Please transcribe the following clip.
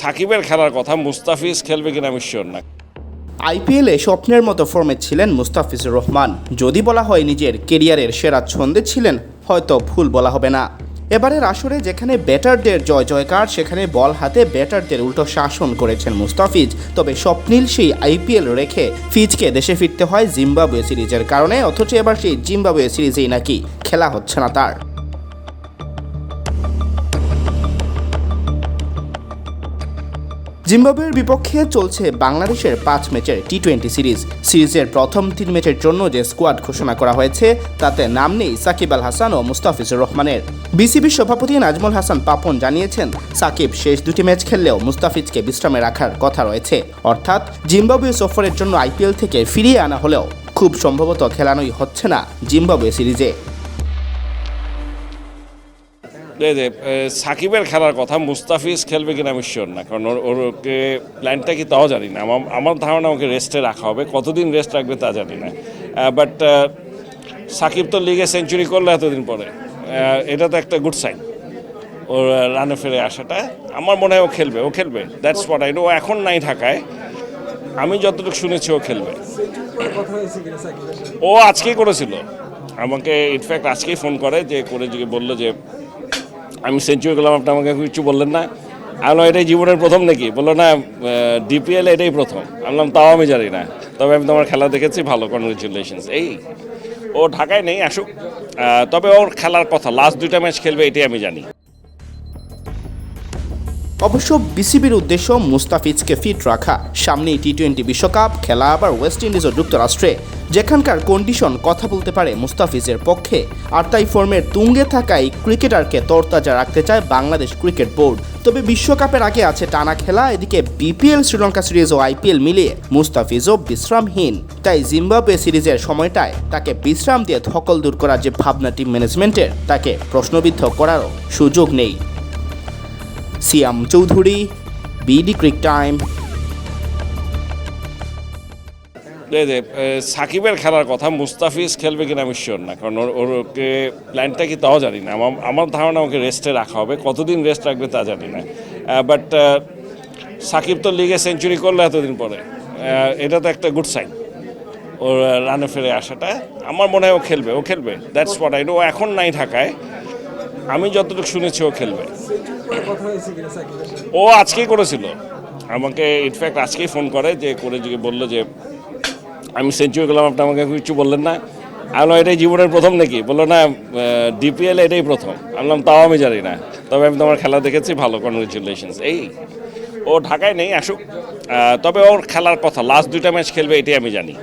সাকিবের খেলার কথা মুস্তাফিজ খেলবে কিনা আমি শিওর না। আইপিএলে স্বপ্নের মতো ফর্মে ছিলেন মুস্তাফিজুর রহমান। যদি বলা হয় নিজের কেরিয়ারের সেরা ছন্দে ছিলেন, হয়তো ভুল বলা হবে না। এবারের আসরে যেখানে ব্যাটারদের জয় জয়কার, সেখানে বল হাতে ব্যাটারদের উল্টো শাসন করেছেন মুস্তাফিজ। তবে স্বপ্নীল সেই আইপিএল রেখে ফিজকে দেশে ফিরতে হয় জিম্বাবুয়ে সিরিজের কারণে, অথচ এবার সেই জিম্বাবুয়ে সিরিজেই নাকি খেলা হচ্ছে না তার। জিম্বাবুয়ের বিপক্ষে চলছে বাংলাদেশের পাঁচ ম্যাচের টি টোয়েন্টি সিরিজ। সিরিজের প্রথম তিন ম্যাচের জন্য যে স্কোয়াড ঘোষণা করা হয়েছে, তাতে নাম নেই সাকিব আল হাসান ও মুস্তাফিজুর রহমানের। বিসিবির সভাপতি নাজমুল হাসান পাপন জানিয়েছেন, সাকিব শেষ দুটি ম্যাচ খেললেও মুস্তাফিজকে বিশ্রামে রাখার কথা রয়েছে। অর্থাৎ, জিম্বাবুয়ে সফরের জন্য আইপিএল থেকে ফিরিয়ে আনা হলেও খুব সম্ভবত খেলানোই হচ্ছে না জিম্বাবুয়ে সিরিজে। সাকিবের খেলার কথা মুস্তাফিজ খেলবে কিনা আমি শিওর না। কারণ ওর ওকে প্ল্যানটা কি তাও জানি না। আমার আমার ধারণা ওকে রেস্টে রাখা হবে। কতদিন রেস্ট রাখবে তা জানি না। বাট সাকিব তো লিগে সেঞ্চুরি করল এতদিন পরে। এটা তো একটা গুড সাইন ওর রানে ফিরে আসাটা। আমার মনে হয় ও খেলবে ও খেলবে। দ্যাটস হোয়াট আই ও এখন নাই ঢাকায়। আমি যতটুকু শুনেছি ও খেলবে। ও আজকেই করেছিল। আমাকে ইনফ্যাক্ট আজকেই ফোন করে যে করে যে বলল যে আমি সেঞ্চুরি করলাম আপনি আমাকে কিছু বললেন না। আমি বললাম, এটাই জীবনের প্রথম নাকি? বলল না ডিপিএল এটাই প্রথম। আমি তাও আমি জানি না। তবে আমি তোমার খেলা দেখেছি ভালো কনগ্রেচুলেশনস এই ও ঢাকায় নেই আসুক। তবে ওর খেলার কথা লাস্ট দুইটা ম্যাচ খেলবে এটাই আমি জানি। অবশ্য বিসিবির উদ্দেশ্য মুস্তাফিজকে ফিট রাখা। সামনেই টি টোয়েন্টি বিশ্বকাপ খেলা আবার ওয়েস্ট ইন্ডিজ ও যুক্তরাষ্ট্রে। যেখানকার কন্ডিশন কথা বলতে পারে মুস্তাফিজের পক্ষে। আর তাই ফর্মের তুঙ্গে থাকায় ক্রিকেটারকে তরতাজা রাখতে চায় বাংলাদেশ ক্রিকেট বোর্ড। তবে বিশ্বকাপের আগে আছে টানা খেলা, এদিকে বিপিএল শ্রীলঙ্কা সিরিজ ও আইপিএল মিলিয়ে মুস্তাফিজও বিশ্রামহীন। তাই জিম্বাবুয়ে সিরিজের সময়টায় তাকে বিশ্রাম দিয়ে ধকল দূর করার যে ভাবনা টিম ম্যানেজমেন্টের তাকে প্রশ্নবিদ্ধ করারও সুযোগ নেই। Siam Chowdhury, BD cric time. সাকিবের খেলার কথা মুস্তাফিজ খেলবে কিনা আমি শিওর না, কারণ ওর ওকে প্ল্যানটা কি তাও জানি না। আমার আমার ধারণা ওকে রেস্টে রাখা হবে, কতদিন রেস্ট রাখবে তা জানি না। বাট সাকিব তো লিগে সেঞ্চুরি করল এতদিন পরে। এটা তো একটা গুড সাইন ওর রানে ফিরে আসাটা। আমার মনে হয় ও খেলবে ও খেলবে দ্যাটস হোয়াট আই নো এখন নাই ঢাকায় আমি যতটুকু শুনেছি, ও খেলবে। ও আজকেই করেছিল। আমাকে ইনফ্যাক্ট আজকেই ফোন করে যে করে যে বলল যে, আমি সেঞ্চুরি করলাম আপনি আমাকে কিছু বললেন না। আমি এটাই জীবনের প্রথম নাকি? বলল, না ডিপিএল এটাই প্রথম। আমি বললাম, তাও আমি জানি না। তবে আমি তোমার খেলা দেখেছি, ভালো কনগ্রেচুলেশনস এই, ও ঢাকায় নেই, আসুক। তবে ওর খেলার কথা লাস্ট দুইটা ম্যাচ খেলবে, এটাই আমি জানি।